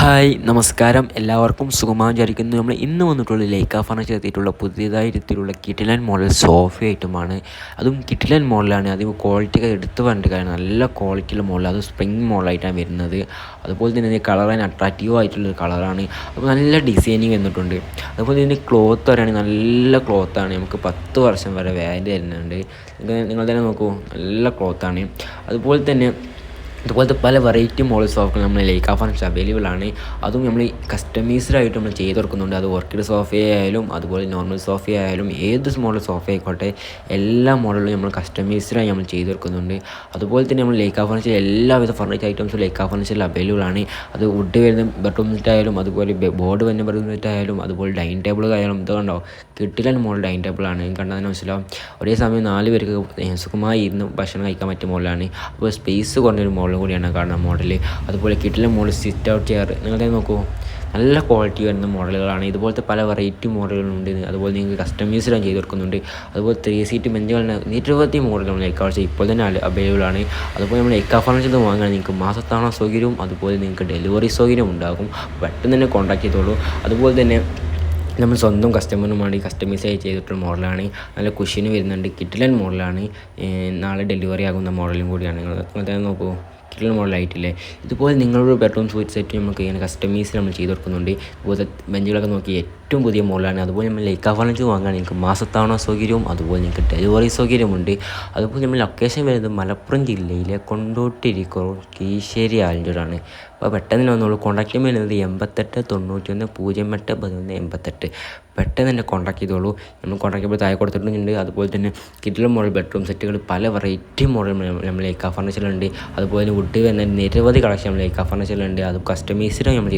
Hi നമസ്കാരം. എല്ലാവർക്കും സുഖമാൻ വിചാരിക്കുന്നു. നമ്മൾ ഇന്ന് വന്നിട്ടുള്ള ലൈക്ക ഫർണിച്ചർ എത്തിയിട്ടുള്ള പുതിയതായ രീതിയിലുള്ള കിറ്റിലൻ മോഡൽ സോഫ ഐറ്റമാണ് അതും കിറ്റിലൻ മോഡലാണ് അത് ക്വാളിറ്റി ഒക്കെ എടുത്ത് പറഞ്ഞിട്ട് കാര്യം നല്ല ക്വാളിറ്റിയുള്ള മോഡൽ അത് സ്പ്രിങ് മോഡലായിട്ടാണ് വരുന്നത്. അതുപോലെ തന്നെ ഇതിന്റെ കളർ അതിന് അട്രാക്റ്റീവ് ആയിട്ടുള്ള കളറാണ് അപ്പോൾ നല്ല ഡിസൈനിങ് വന്നിട്ടുണ്ട്. അതുപോലെ ഇതിന്റെ ക്ലോത്ത് പറയുകയാണെങ്കിൽ നല്ല ക്ലോത്താണ് നമുക്ക് പത്ത് വർഷം വരെ വാറന്റി വരുന്നുണ്ട് നിങ്ങൾ തന്നെ നോക്കൂ. നല്ല ക്ലോത്താണ് അതുപോലെ തന്നെ അതുപോലത്തെ പല വെറൈറ്റി മോഡൽ സോഫകൾ നമ്മൾ ലൈക്ക ഫർണിച്ചർ അവൈലബിൾ ആണ്. അതും നമ്മൾ കസ്റ്റമൈസ്ഡ് ആയിട്ട് നമ്മൾ ചെയ്ത് കൊടുക്കുന്നുണ്ട്. അത് ഓർക്കിഡ് സോഫ ആയാലും അതുപോലെ നോർമൽ സോഫയായാലും ഏത് മോഡൽ സോഫ ആയിക്കോട്ടെ എല്ലാ മോഡലും നമ്മൾ കസ്റ്റമൈസ്ഡായി നമ്മൾ ചെയ്ത് കൊടുക്കുന്നുണ്ട്. അതുപോലെ തന്നെ നമ്മൾ ലൈക്ക ഫർണിച്ചർ എല്ലാവിധ ഫർണിച്ചർ ഐറ്റംസും ലൈക്ക ഫർണിച്ചറിൽ അവൈലബിൾ ആണ്. അത് വുഡ് വരുന്ന ബെഡ്റൂം സെറ്റ് ആയാലും അതുപോലെ ബോർഡ് വരുന്ന ബെഡ്റൂം സെറ്റ് ആയാലും അതുപോലെ ഡൈനിങ് ടേബിൾ ആയാലും ഇത് കണ്ടോ? കിട്ടില്ല മോഡൽ ഡൈനിങ് ആണ്. കണ്ടതിന് മനസ്സിലാവും. ഒരേ സമയം നാല് പേർക്ക് സുഖമായി ഇരുന്ന് ഭക്ഷണം കഴിക്കാൻ പറ്റിയ മോഡലാണ് അപ്പോൾ സ്പേസ് കുറഞ്ഞൊരു മോഡൽ കൂടിയാണ് കാണുന്ന മോഡൽ അതുപോലെ കിട്ടിലെ മോഡൽ സിറ്റ് ഔട്ട് ചെയർ നിങ്ങൾ നോക്കൂ. നല്ല ക്വാളിറ്റി വരുന്ന മോഡലുകളാണ്. ഇതുപോലത്തെ പല വെറൈറ്റി മോഡലുകളുണ്ട് അതുപോലെ നിങ്ങൾക്ക് കസ്റ്റമൈസ്ഡ് ചെയ്ത് കൊടുക്കുന്നുണ്ട്. അതുപോലെ ത്രീ സീറ്റ് ബെഞ്ചുകളുടെ നിരവധി മോഡലുകൾ എക്കാഴ്ച ഇപ്പോൾ തന്നെ അവൈലബിൾ ആണ്. അതുപോലെ നമ്മൾ എക്കാ ഫർണിച്ചർ വാങ്ങുകയാണെങ്കിൽ നിങ്ങൾക്ക് മാസത്താണ സൗകര്യവും അതുപോലെ നിങ്ങൾക്ക് ഡെലിവറി സൗകര്യം ഉണ്ടാകും. പെട്ടെന്ന് തന്നെ കോൺടാക്ട് ചെയ്തോളൂ. അതുപോലെ തന്നെ നമ്മൾ സ്വന്തം കസ്റ്റമറിനുമാണ് ഈ കസ്റ്റമൈസ് ആയി ചെയ്തിട്ടുള്ള മോഡലാണ്. നല്ല കുഷ്യന് വരുന്നുണ്ട്. കിറ്റിലൻ മോഡലാണ്. നാളെ ഡെലിവറി ആകുന്ന മോഡലും കൂടിയാണ്. നിങ്ങൾ നിങ്ങൾ നോക്കൂ. കിറ്റിലൻ മോഡലായിട്ടില്ലേ ഇതുപോലെ നിങ്ങളുടെ ബെഡ്റൂം സ്വീറ്റ് സെറ്റ് നമുക്ക് ഇങ്ങനെ കസ്റ്റമൈസ് നമ്മൾ ചെയ്ത് കൊടുക്കുന്നുണ്ട്. ഇതുപോലത്തെ ബെഞ്ചുകളൊക്കെ നോക്കി ഏറ്റവും പുതിയ മോഡലാണ്. അതുപോലെ നമ്മൾ ലൈക്ക ഫർണിച്ചർ വാങ്ങാൻ നിങ്ങൾക്ക് മാസത്താവണ സൗകര്യവും അതുപോലെ നിങ്ങൾക്ക് ഡെലിവറി സൗകര്യമുണ്ട് അതുപോലെ നമ്മൾ ലൊക്കേഷൻ വരുന്നത് മലപ്പുറം ജില്ലയിലെ കൊണ്ടോട്ടിരിക്കോൾ കീശ്ശേരി ആലഞ്ചൂരാണ്. അപ്പോൾ പെട്ടെന്ന് വന്നോളൂ. കോൺടാക്റ്റ് വരുന്നത് എൺപത്തെട്ട് തൊണ്ണൂറ്റി ഒന്ന് പൂജ്യം എട്ട് പതിനൊന്ന് എൺപത്തെട്ട്. പെട്ടെന്ന് തന്നെ കോൺടാക്ട് ചെയ്തോളൂ. നമ്മൾ കോൺടാക്ട് ചെയ്യുമ്പോൾ താഴെ കൊടുത്തിട്ടുണ്ട് അതുപോലെ തന്നെ കിറ്റിലും മോഡൽ ബെഡ്റൂം സെറ്റുകൾ പല വെറൈറ്റി മോഡൽ നമ്മൾ ലൈക്ക ഫർണിച്ചറിലുണ്ട് അതുപോലെ തന്നെ വുഡ് വരുന്ന നിരവധി കളക്ഷൻ നമ്മൾ ലൈക്ക ഫർണിച്ചറിലുണ്ട് അത് കസ്റ്റമൈസ്ഡും നമ്മൾ